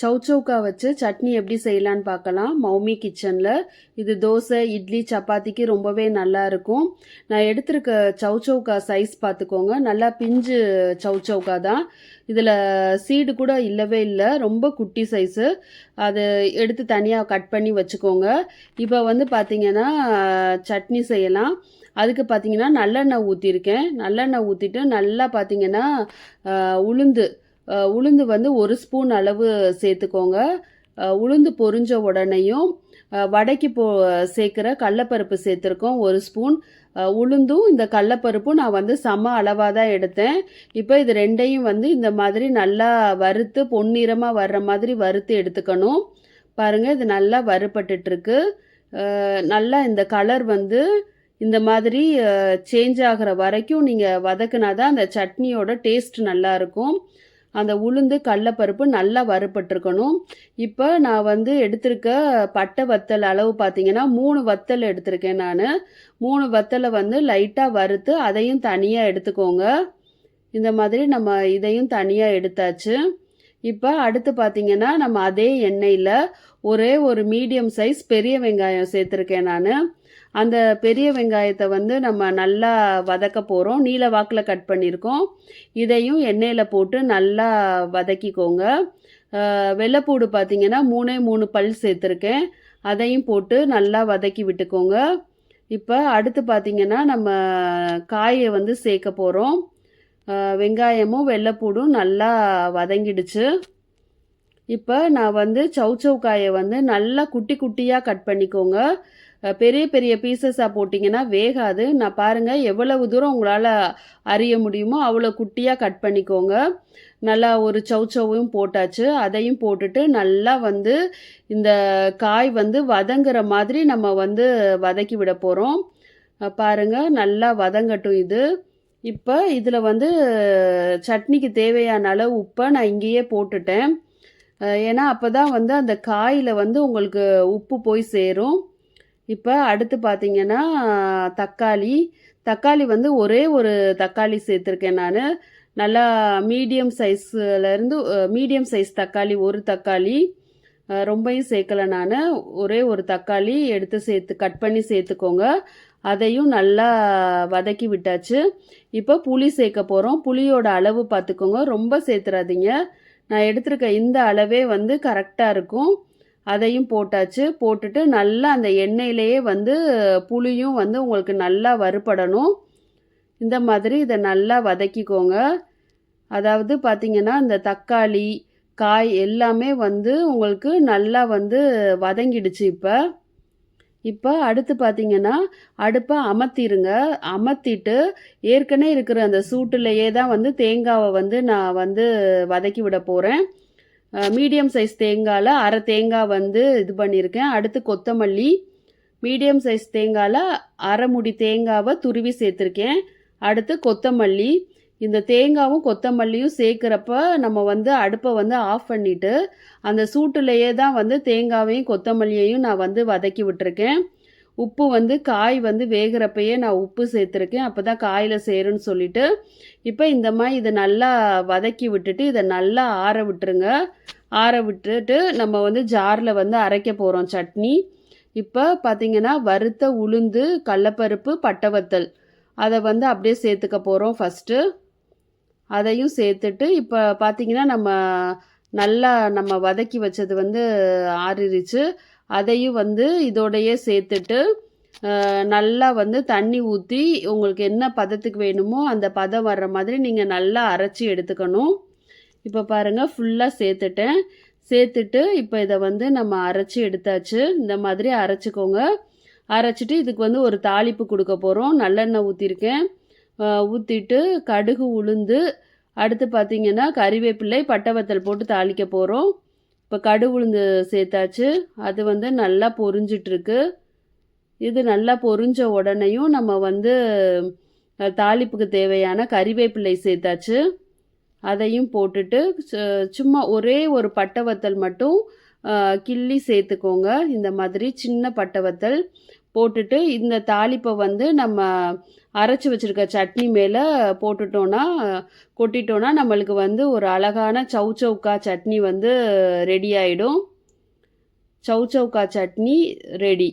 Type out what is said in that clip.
சௌச்சௌக்கா வச்சு சட்னி எப்படி செய்யலான்னு பார்க்கலாம். மௌமி கிச்சனில் இது தோசை இட்லி சப்பாத்திக்கு ரொம்பவே நல்லா இருக்கும். நான் எடுத்திருக்க சௌச்சௌக்கா சைஸ் பார்த்துக்கோங்க. நல்லா பிஞ்சு சௌச்சௌக்கா தான். இதில் சீடு கூட இல்லவே இல்லை. ரொம்ப குட்டி சைஸு அது எடுத்து தனியாக கட் பண்ணி வச்சுக்கோங்க. இப்போ வந்து பார்த்திங்கன்னா சட்னி செய்யலாம். அதுக்கு பார்த்தீங்கன்னா நல்லெண்ணெய் ஊற்றிருக்கேன் நல்லெண்ணெய் ஊற்றிட்டு நல்லா பார்த்தீங்கன்னா உளுந்து உளுந்து வந்து ஒரு ஸ்பூன் அளவு சேர்த்துக்கோங்க. உளுந்து பொரிஞ்ச உடனேயும் வடைக்கு போ சேர்க்குற கடலப்பருப்பு சேர்த்துருக்கோம் ஒரு ஸ்பூன். உளுந்தும் இந்த கடலப்பருப்பும் நான் வந்து சம அளவாக தான் எடுத்தேன். இப்போ இது ரெண்டையும் வந்து இந்த மாதிரி நல்லா வறுத்து பொன்னிறமாக வர்ற மாதிரி வறுத்து எடுத்துக்கணும். பாருங்கள் இது நல்லா வறுபட்டுட்ருக்கு. நல்லா இந்த கலர் வந்து இந்த மாதிரி சேஞ்ச் ஆகிற வரைக்கும் நீங்கள் வதக்குனா தான் அந்த சட்னியோட டேஸ்ட் நல்லா இருக்கும். அந்த உளுந்து கடலப்பருப்பு நல்லா வறுபட்டிருக்கணும். இப்போ நான் வந்து எடுத்திருக்க பட்டை வத்தல் அளவு பார்த்தீங்கன்னா மூணு வத்தல் எடுத்திருக்கேன் நான். மூணு வத்தலை வந்து லைட்டாக வறுத்து அதையும் தனியாக எடுத்துக்கோங்க. இந்த மாதிரி நம்ம இதையும் தனியாக எடுத்தாச்சு. இப்போ அடுத்து பார்த்தீங்கன்னா நம்ம அதே எண்ணெயில் ஒரே ஒரு மீடியம் சைஸ் பெரிய வெங்காயம் சேர்த்துருக்கேன் நான். அந்த பெரிய வெங்காயத்தை வந்து நம்ம நல்லா வதக்க போகிறோம் நீல வாக்கில் கட் பண்ணியிருக்கோம் இதையும் எண்ணெயில் போட்டு நல்லா வதக்கிக்கோங்க. வெள்ளைப்பூடு பார்த்தீங்கன்னா மூணே மூணு பல் சேர்த்துருக்கேன். அதையும் போட்டு நல்லா வதக்கி விட்டுக்கோங்க. இப்போ அடுத்து பார்த்திங்கன்னா நம்ம காயை வந்து சேர்க்க போகிறோம் வெங்காயமும் வெள்ளைப்பூடும் நல்லா வதங்கிடுச்சு. இப்போ நான் வந்து சௌச்சௌ காயை வந்து நல்லா குட்டி குட்டியாக கட் பண்ணிக்கோங்க. பெரிய பெரிய பீசஸாக போட்டிங்கன்னா வேகாது. நான் பாருங்கள் எவ்வளவு தூரம் உங்களால் அறிய முடியுமோ அவ்வளோ குட்டியாக கட் பண்ணிக்கோங்க. நல்லா ஒரு சௌச்சௌவையும் போட்டாச்சு. அதையும் போட்டுட்டு நல்லா வந்து இந்த காய் வந்து வதங்குற மாதிரி நம்ம வந்து வதக்கி விட போகிறோம் பாருங்கள் நல்லா வதங்கட்டும் இது. இப்போ இதில் வந்து சட்னிக்கு தேவையான அளவு உப்பை நான் இங்கேயே போட்டுட்டேன். ஏன்னா அப்போ தான் வந்து அந்த காயில் வந்து உங்களுக்கு உப்பு போய் சேரும். இப்போ அடுத்து பார்த்தீங்கன்னா தக்காளி. தக்காளி வந்து ஒரே ஒரு தக்காளி சேர்த்துருக்கேன் நான். நல்லா மீடியம் சைஸ்லேருந்து மீடியம் சைஸ் தக்காளி ஒரு தக்காளி. ரொம்பையும் ரொம்பவும் சேர்க்கல நான். ஒரே ஒரு தக்காளி எடுத்து சேர்த்து கட் பண்ணி சேர்த்துக்கோங்க. அதையும் நல்லா வதக்கி விட்டாச்சு. இப்போ புளி சேர்க்க போகிறோம் புளியோட அளவு பார்த்துக்கோங்க ரொம்ப சேர்த்துறாதீங்க. நான் எடுத்திருக்க இந்த அளவே வந்து கரெக்டாக இருக்கும். அதையும் போட்டாச்சு. போட்டுட்டு நல்லா அந்த எண்ணெயிலேயே வந்து புளியும் வந்து உங்களுக்கு நல்லா வறுபடணும். இந்த மாதிரி இதை நல்லா வதக்கிக்கோங்க. அதாவது பார்த்திங்கன்னா இந்த தக்காளி காய் எல்லாமே வந்து உங்களுக்கு நல்லா வந்து வதங்கிடுச்சு இப்போ. இப்போ அடுத்து பார்த்தீங்கன்னா அடுப்பை அமர்த்திடுங்க அமர்த்திட்டு ஏற்கனவே இருக்கிற அந்த சூட்டுலையே தான் வந்து தேங்காவை வந்து நான் வந்து வதக்கி விட போகிறேன் மீடியம் சைஸ் தேங்காயில் அரை தேங்காய் வந்து இது பண்ணியிருக்கேன். அடுத்து கொத்தமல்லி மீடியம் சைஸ் தேங்காயில் அரை முடி தேங்காவை துருவி சேர்த்துருக்கேன். அடுத்து கொத்தமல்லி. இந்த தேங்காவும் கொத்தமல்லியும் சேர்க்குறப்ப நம்ம வந்து அடுப்பை வந்து ஆஃப் பண்ணிவிட்டு அந்த சூட்டுலேயே தான் வந்து தேங்காவையும் கொத்தமல்லியையும் நான் வந்து வதக்கி விட்டுருக்கேன். உப்பு வந்து காய் வந்து வேகிறப்பயே நான் உப்பு சேர்த்துருக்கேன். அப்போ தான் காயில் சேரும்னு சொல்லிட்டு இப்போ இந்த மாதிரி இதை நல்லா வதக்கி விட்டுட்டு இதை நல்லா ஆற விட்டுருங்க. ஆற விட்டுட்டு நம்ம வந்து ஜாரில் வந்து அரைக்க போகிறோம் சட்னி. இப்போ பார்த்திங்கன்னா வறுத்த உளுந்து கடலப்பருப்பு பட்டவத்தல் அதை வந்து அப்படியே சேர்த்துக்க போகிறோம் ஃபஸ்ட்டு அதையும் சேர்த்துட்டு இப்போ பார்த்தீங்கன்னா நம்ம நல்லா நம்ம வதக்கி வச்சது வந்து ஆறிடுச்சு அதையும் வந்து இதோடையே சேர்த்துட்டு நல்லா வந்து தண்ணி ஊற்றி உங்களுக்கு என்ன பதத்துக்கு வேணுமோ அந்த பதம் வர்ற மாதிரி நீங்கள் நல்லா அரைச்சி எடுத்துக்கணும். இப்போ பாருங்கள் ஃபுல்லாக சேர்த்துட்டேன். சேர்த்துட்டு இப்போ இதை வந்து நம்ம அரைச்சி எடுத்தாச்சு. இந்த மாதிரி அரைச்சிக்கோங்க. அரைச்சிட்டு இதுக்கு வந்து ஒரு தாளிப்பு கொடுக்க போகிறோம் நல்லெண்ணெய் ஊற்றிருக்கேன் ஊற்றிட்டு கடுகு உளுந்து அடுத்து பார்த்திங்கன்னா கறிவேப்பிலை பட்டை போட்டு தாளிக்க போகிறோம் இப்போ கடு உளுந்து சேர்த்தாச்சு. அது வந்து நல்லா பொரிஞ்சிட்ருக்கு. இது நல்லா பொரிஞ்ச உடனேயும் நம்ம வந்து தாளிப்புக்கு தேவையான கறிவேப்பிலை சேர்த்தாச்சு. அதையும் போட்டுட்டு சும்மா ஒரே ஒரு பட்டை வத்தல் மட்டும் கிள்ளி சேர்த்துக்கோங்க. இந்த மாதிரி சின்ன பட்டை வத்தல். போட்டுட்டு இந்த தாளிப்பை வந்து நம்ம அரைச்சி வச்சுருக்க சட்னி மேலே போட்டுட்டோன்னா கொட்டிட்டோன்னா நம்மளுக்கு வந்து ஒரு அழகான சவுச்சவுக்கா சட்னி வந்து ரெடி ஆகிடும் சவுச்சவுக்கா சட்னி ரெடி.